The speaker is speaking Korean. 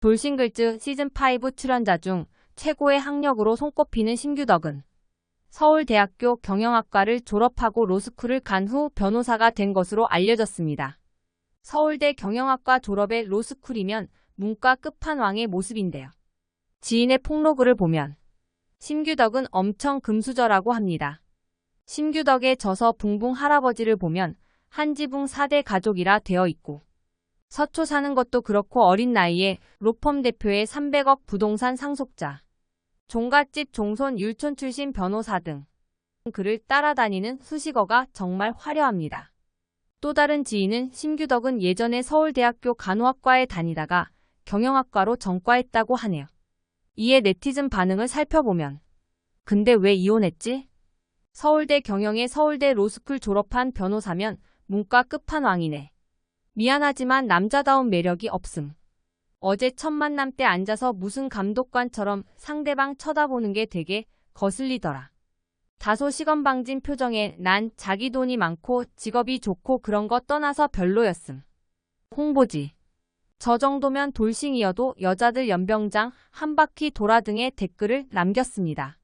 돌싱글즈 시즌5 출연자 중 최고의 학력으로 손꼽히는 심규덕은 서울대학교 경영학과를 졸업하고 로스쿨을 간 후 변호사가 된 것으로 알려졌습니다. 서울대 경영학과 졸업의 로스쿨이면 문과 끝판왕의 모습인데요. 지인의 폭로글을 보면 심규덕은 엄청 금수저라고 합니다. 심규덕의 저서 붕붕 할아버지를 보면 한지붕 4대 가족이라 되어 있고 서초 사는 것도 그렇고 어린 나이에 로펌 대표의 300억 부동산 상속자, 종갓집 종손 율촌 출신 변호사 등 그를 따라다니는 수식어가 정말 화려합니다. 또 다른 지인은 심규덕은 예전에 서울대학교 간호학과에 다니다가 경영학과로 전과했다고 하네요. 이에 네티즌 반응을 살펴보면 근데 왜 이혼했지? 서울대 경영에 서울대 로스쿨 졸업한 변호사면 문과 끝판왕이네. 미안하지만 남자다운 매력이 없음. 어제 첫 만남 때 앉아서 무슨 감독관처럼 상대방 쳐다보는 게 되게 거슬리더라. 다소 시건방진 표정에 난 자기 돈이 많고 직업이 좋고 그런 거 떠나서 별로였음. 홍보지. 저 정도면 돌싱이어도 여자들 연병장 한 바퀴 돌아 등의 댓글을 남겼습니다.